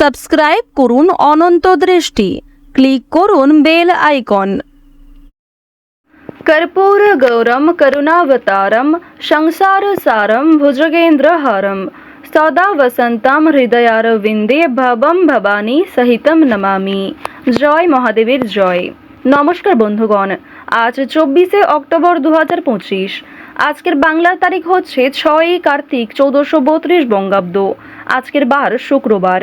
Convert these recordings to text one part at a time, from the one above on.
Subscribe করুন অনন্ত দৃষ্টি click করুন বেল আইকন कर्पूरगौरं करुणावतारं संसारसारं भुजगेन्द्रहारं सदा वसन्तं হৃদয়ারবিন্দে ভবম ভবানী সহিতম নমামি জয় মহাদেবের জয় নমস্কার বন্ধুগণ আজ চব্বিশে অক্টোবর দু হাজার পঁচিশ আজকের বাংলার তারিখ হচ্ছে ছয়ই কার্তিক চৌদ্দশো বত্রিশ বঙ্গাব্দ আজকের বার শুক্রবার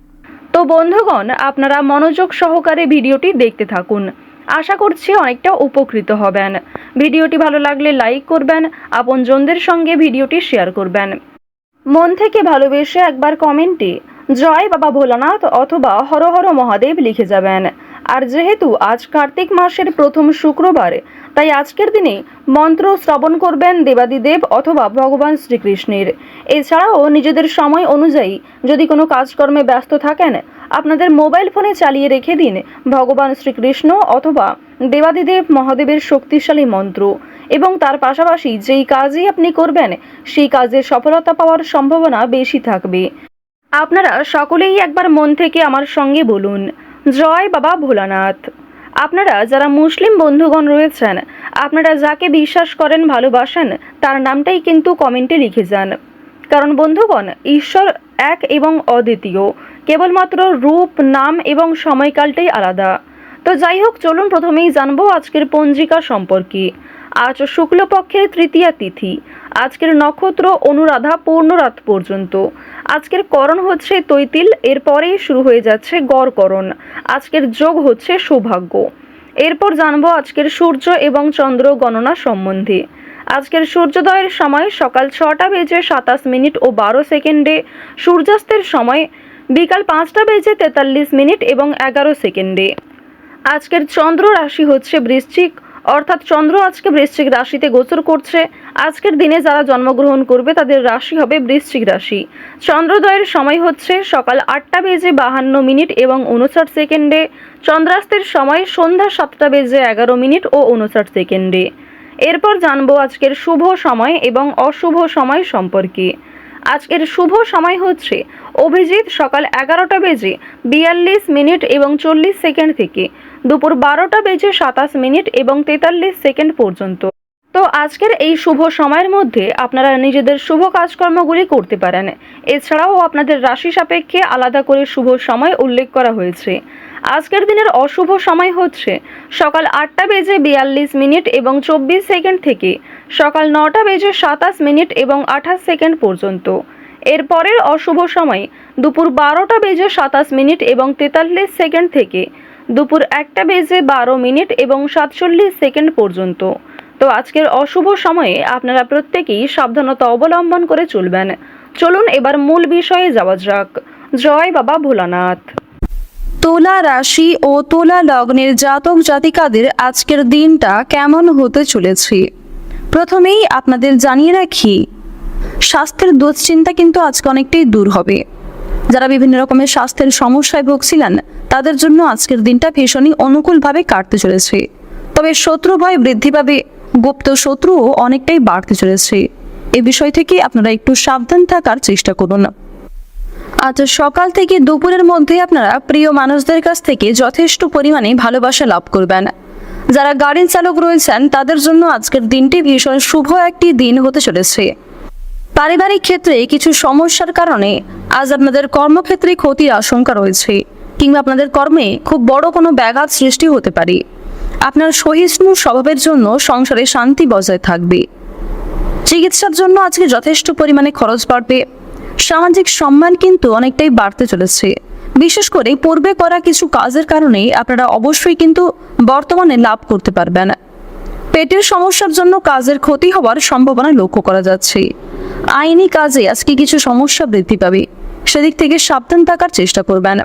তো বন্ধুগণ, আপনারা মনোযোগ সহকারে ভিডিওটি দেখতে থাকুন। আশা করছি অনেকটা উপকৃত হবেন। ভিডিওটি ভালো লাগলে লাইক করবেন, আপনজনদের সঙ্গে ভিডিওটি শেয়ার করবেন। মন থেকে ভালোবেসে একবার কমেন্টে, জয় বাবা ভোলানাথ অথবা হর হর মহাদেব লিখে যাবেন। আর যেহেতু আজ কার্তিক মাসের প্রথম শুক্রবার, তাই আজকের দিনে মন্ত্র শ্রবণ করবেন দেবাদিদেব অথবা ভগবান শ্রীকৃষ্ণের। এছাড়াও নিজেদের সময় অনুযায়ী যদি কোনো কাজকর্মে ব্যস্ত থাকেন, আপনাদের মোবাইল ফোনে চালিয়ে রেখে দিন ভগবান শ্রীকৃষ্ণ অথবা দেবাদিদেব মহাদেবের শক্তিশালী মন্ত্র। এবং তার পাশাপাশি যেই কাজই আপনি করবেন, সেই কাজে সফলতা পাওয়ার সম্ভাবনা বেশি থাকবে। আপনারা সকলেই একবার মন থেকে আমার সঙ্গে বলুন। জয় বাবা ভোলানাথ। আপনারা যারা মুসলিম বন্ধুগণ রয়েছেন, আপনারা যাকে বিশ্বাস করেন, ভালোবাসেন, তার নামটাই কিন্তু কমেন্টে লিখে যান। কারণ বন্ধুগণ, ঈশ্বর এক এবং অদ্বিতীয়। কেবলমাত্র রূপ, নাম এবং সময়কালটাই আলাদা। তো যাই হোক, চলুন প্রথমেই জানব আজকের পঞ্জিকা সম্পর্কে। আজ শুক্লপক্ষের তৃতীয়া তিথি। আজকের নক্ষত্র অনুরাধা পূর্ণরাত পর্যন্ত। আজকের করণ হচ্ছে তৈতিল, এরপরেই শুরু হয়ে যাচ্ছে গড়করণ। আজকের যোগ হচ্ছে সৌভাগ্য। এরপর জানব আজকের সূর্য এবং চন্দ্র গণনা সম্বন্ধে। আজকের সূর্যোদয়ের সময় সকাল ছটা বেজে সাতাশ মিনিট ও বারো সেকেন্ডে, সূর্যাস্তের সময় বিকাল পাঁচটা বেজে তেতাল্লিশ মিনিট এবং এগারো সেকেন্ডে। আজকের চন্দ্র রাশি হচ্ছে বৃশ্চিক। অর্থাৎ চন্দ্র আজকে বৃশ্চিক রাশিতে গোচর করছে। আজকের দিনে যারা জন্মগ্রহণ করবে, তাদের রাশি হবে বৃশ্চিক রাশি। চন্দ্রোদয়ের সময় হচ্ছে সকাল আটটা বেজে বাহান্ন মিনিট এবং উনষাট সেকেন্ডে। চন্দ্রাস্তের সময় সন্ধ্যা সাতটা বেজে এগারো মিনিট ও উনষাট সেকেন্ডে। এরপর জানব আজকের শুভ সময় এবং অশুভ সময় সম্পর্কে। আজকের শুভ সময় হচ্ছে অভিজিৎ সকাল এগারোটা বেজে বিয়াল্লিশ মিনিট এবং চল্লিশ সেকেন্ড থেকে। দুপুর বারোটা বেজে সাতাশ মিনিট এবং তেতাল্লিশ সেকেন্ড পর্যন্ত। তো আজকের এই শুভ সময়ের মধ্যে আপনারা নিজেদের শুভ কাজকর্মগুলি করতে পারেন। এছাড়াও আপনাদের রাশি সাপেক্ষে আলাদা করে শুভ সময় উল্লেখ করা হয়েছে। আজকের দিনের অশুভ সময় হচ্ছে সকাল আটটা বেজে বিয়াল্লিশ মিনিট এবং চব্বিশ সেকেন্ড থেকে সকাল নটা বেজে সাতাশ মিনিট এবং আঠাশ সেকেন্ড পর্যন্ত। এরপরের অশুভ সময় দুপুর বারোটা বেজে সাতাশ মিনিট এবং তেতাল্লিশ সেকেন্ড থেকে দুপুর একটা বেজে বারো মিনিট এবং সাতচল্লিশ সেকেন্ড পর্যন্ত। তো আজকের অশুভ সময়ে আপনারা প্রত্যেকেই সাবধানতা অবলম্বন করে চলবেন। চলুন এবার মূল বিষয়ে যাওয়া যাক। জয় বাবা ভোলানাথ। তোলা রাশি ও তোলা লগ্নের জাতক জাতিকাদের আজকের দিনটা কেমন হতে চলেছে? প্রথমেই আপনাদের জানিয়ে রাখি, স্বাস্থ্যের দুশ্চিন্তা কিন্তু আজকে অনেকটাই দূর হবে। যারা বিভিন্ন রকমের স্বাস্থ্যের সমস্যায় ভুগছিলেন, তাদের জন্য আজকের দিনটা ভীষণই অনুকূলভাবে কাটতে চলেছে। তবে শত্রু ভয় বৃদ্ধি পাবে, গুপ্ত শত্রুও অনেকটাই বাড়তে চলেছে। এ বিষয় থেকে আপনারা একটু সাবধান থাকার চেষ্টা করুন। আজ সকাল থেকে দুপুরের মধ্যে আপনারা প্রিয় মানুষদের কাছ থেকে যথেষ্ট পরিমাণে ভালোবাসা লাভ করবেন। যারা গাড়ির চালক রয়েছেন, তাদের জন্য আজকের দিনটি ভীষণ শুভ একটি দিন হতে চলেছে। পারিবারিক ক্ষেত্রে কিছু সমস্যার কারণে আজ আপনাদের কর্মক্ষেত্রে ক্ষতির আশঙ্কা রয়েছে, কিংবা আপনাদের কর্মে খুব বড় কোনো ব্যাঘাত সৃষ্টি হতে পারে। আপনার সহিষ্ণু স্বভাবের জন্য সংসারে শান্তি বজায় থাকবে। চিকিৎসার জন্য আজকে যথেষ্ট পরিমাণে খরচ বাড়বে। সামাজিক সম্মান কিন্তু অনেকটাই বাড়তে চলেছে। বিশেষ করে পূর্বে করা কিছু কাজের কারণে আপনারা অবশ্যই কিন্তু বর্তমানে লাভ করতে পারবেন। পেটের সমস্যার জন্য কাজের ক্ষতি হওয়ার সম্ভাবনা লক্ষ্য করা যাচ্ছে। আইনি কাজে আজকে কিছু সমস্যা বৃদ্ধি পাবে। সেদিক থেকে সাবধান থাকার চেষ্টা করবেন।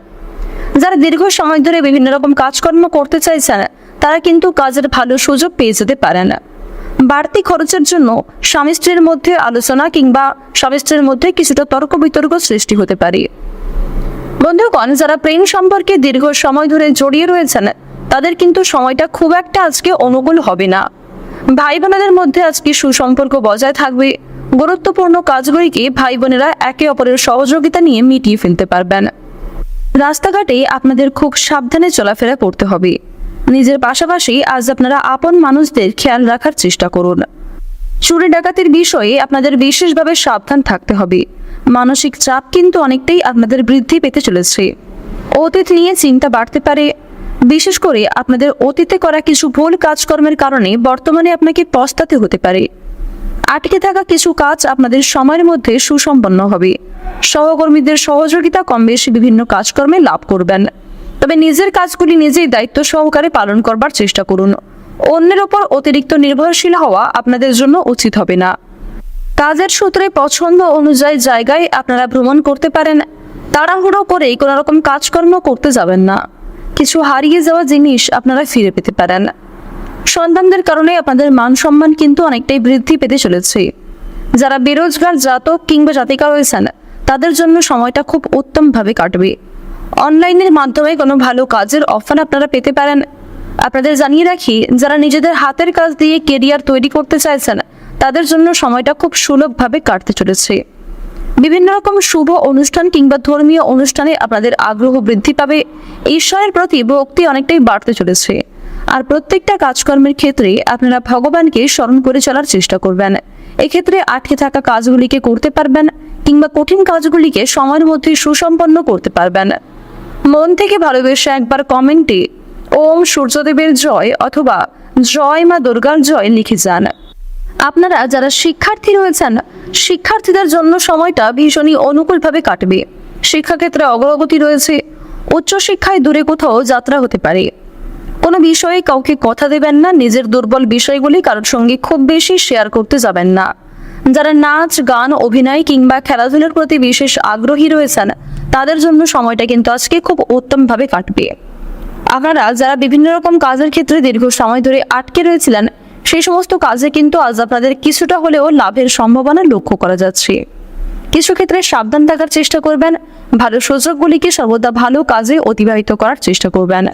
যারা দীর্ঘ সময় ধরে বিভিন্ন রকম কাজকর্ম করতে চাইছেন, তারা কিন্তু কাজের ভালো সুযোগ পেয়ে যেতে পারেন। বাড়তি খরচের জন্য স্বামী স্ত্রীর মধ্যে আলোচনা কিংবা স্বামী মধ্যে কিছুটা তর্ক বিতর্ক সৃষ্টি হতে পারে। বন্ধুগণ, যারা প্রেম সম্পর্কে দীর্ঘ সময় ধরে জড়িয়ে রয়েছেন, তাদের কিন্তু সময়টা খুব একটা আজকে অনুকূল হবে না। ভাই বোনেদের মধ্যে আজকে সুসম্পর্ক বজায় থাকবে গুরুত্বপূর্ণ কাজগুলিকে ভাই বোনেরা একে অপরের সহযোগিতা নিয়ে মিটিয়ে ফেলতে পারবেন? রাস্তাঘাটে আপনাদের খুব সাবধানে চলাফেরা করতে হবে। নিজের পাশাপাশি আজ আপনারা আপন মানুষদের খেয়াল রাখার চেষ্টা করুন। চুরি ডাকাতির বিষয়ে আপনাদের বিশেষভাবে সাবধান থাকতে হবে। মানসিক চাপ কিন্তু অনেকটাই আপনাদের বৃদ্ধি পেতে চলেছে। অতীত নিয়ে চিন্তা বাড়তে পারে। বিশেষ করে আপনাদের অতীতে করা কিছু ভুল কাজকর্মের কারণে বর্তমানে আপনাকে পস্তাতে হতে পারে। আটকে থাকা কিছু কাজ আপনাদের সময়ের মধ্যে সুসম্পন্ন হবে। সহকর্মীদের সহযোগিতা কম বেশি বিভিন্ন কাজকর্মে লাভ করবেন। তবে নিজের কাজগুলি নিজেই দায়িত্ব সহকারে পালন করবার চেষ্টা করুন। অন্যের ওপর অতিরিক্ত নির্ভরশীল হওয়া আপনাদের জন্য উচিত হবে না। কাজের সূত্রে পছন্দ অনুযায়ী জায়গায় আপনারা ভ্রমণ করতে পারেন। তাড়াহুড়ো করে কোনো রকম কাজকর্ম করতে যাবেন না। কিছু হারিয়ে যাওয়া জিনিস আপনারা ফিরে পেতে পারেন। সন্তানদের কারণে আপনাদের মান সম্মান কিন্তু অনেকটাই বৃদ্ধি পেতে চলেছে। যারা বেরোজগার, জাতক কিংবা জাতিকা রয়েছেন, তাদের জন্য সময়টা খুব উত্তমভাবে কাটবে। অনলাইনের মাধ্যমে কোনো ভালো কাজের অফার আপনারা পেতে পারেন। আপনাদের জানিয়ে রাখি, যারা নিজেদের হাতের কাজ দিয়ে কেরিয়ার তৈরি করতে চাইছেন, তাদের জন্য সময়টা খুব সুলভভাবে কাটতে চলেছে। বিভিন্ন রকম শুভ অনুষ্ঠান কিংবা ধর্মীয় অনুষ্ঠানে আপনাদের আগ্রহ বৃদ্ধি পাবে। ঈশ্বরের প্রতি ভক্তি অনেকটাই বাড়তে চলেছে। আর প্রত্যেকটা কাজকর্মের ক্ষেত্রে আপনারা ভগবানকে স্মরণ করে চলার চেষ্টা করবেন। এক্ষেত্রে আটকে থাকা কাজগুলিকে করতে পারবেন কিংবা কঠিন কাজগুলিকে সময়ের মধ্যে সুসম্পন্ন করতে পারবেন। মন থেকে ভালোবেসে একবার কমেন্টে ওম সূর্যদেবের জয় অথবা জয় মা দুর্গার জয় লিখে যান। আপনারা যারা শিক্ষার্থী রয়েছেন, শিক্ষার্থীদের জন্য সময়টা ভীষণই অনুকূলভাবে কাটবে। শিক্ষাক্ষেত্রে অগ্রগতি রয়েছে। উচ্চশিক্ষায় দূরে কোথাও যাত্রা হতে পারে। কোনো বিষয়ে কাউকে কথা দেবেন না, নিজের দুর্বল বিষয়গুলি কারোর সঙ্গে খুব বেশি শেয়ার করতে যাবেন না। যারা নাচ, গান, অভিনয় কিংবা খেলাধুলার প্রতি বিশেষ আগ্রহী রয়েছেন, তাদের জন্য সময়টা কিন্তু আজকে খুব উত্তমভাবে কাটবে। আপনারা যারা বিভিন্ন রকম কাজের ক্ষেত্রে দীর্ঘ সময় ধরে আটকে রয়েছিলেন, সেই সমস্ত কাজে কিন্তু আজ আপনাদের কিছুটা হলেও লাভের সম্ভাবনা লক্ষ্য করা যাচ্ছে। কিছু ক্ষেত্রে সাবধান থাকার চেষ্টা করবেন, ভালো সুযোগগুলিকে সর্বদা ভালো কাজে অতিবাহিত করার চেষ্টা করবেন।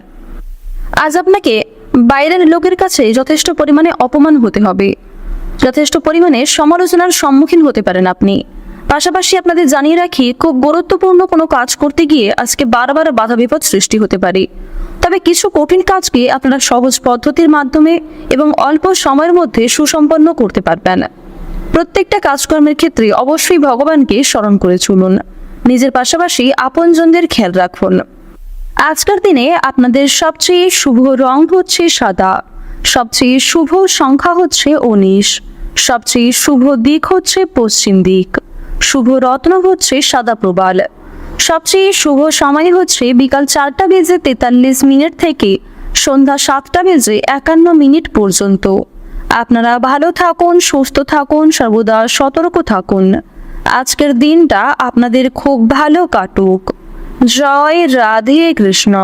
আজ আপনাকে বাইরের লোকের কাছে যথেষ্ট পরিমাণে অপমান হতে হবে। যথেষ্ট পরিমাণে সমালোচনার সম্মুখীন হতে পারেন আপনি। পাশাপাশি আপনাদের জানিয়ে রাখি, খুব গুরুত্বপূর্ণ কোনো কাজ করতে গিয়ে আজকে বারবার বাধা বিপদ সৃষ্টি হতে পারে। তবে কিছু কঠিন কাজকে আপনারা সহজ পদ্ধতির মাধ্যমে এবং অল্প সময়ের মধ্যে সুসম্পন্ন করতে পারবেন। প্রত্যেকটা কাজকর্মের ক্ষেত্রে অবশ্যই ভগবানকে স্মরণ করে চলুন। নিজের পাশাপাশি আপনজনদের খেয়াল রাখুন। আজকের দিনে আপনাদের সবচেয়ে শুভ রং হচ্ছে সাদা। সবচেয়ে শুভ সংখ্যা হচ্ছে উনিশ। সবচেয়ে শুভ দিক হচ্ছে পশ্চিম দিক। শুভ রত্ন হচ্ছে সাদা প্রবাল। সবচেয়ে শুভ সময় হচ্ছে বিকাল চারটা বেজে তেতাল্লিশ মিনিট থেকে সন্ধ্যা সাতটা বেজে একান্ন মিনিট পর্যন্ত। আপনারা ভালো থাকুন, সুস্থ থাকুন, সর্বদা সতর্ক থাকুন। আজকের দিনটা আপনাদের খুব ভালো কাটুক। জয় রাধে কৃষ্ণ।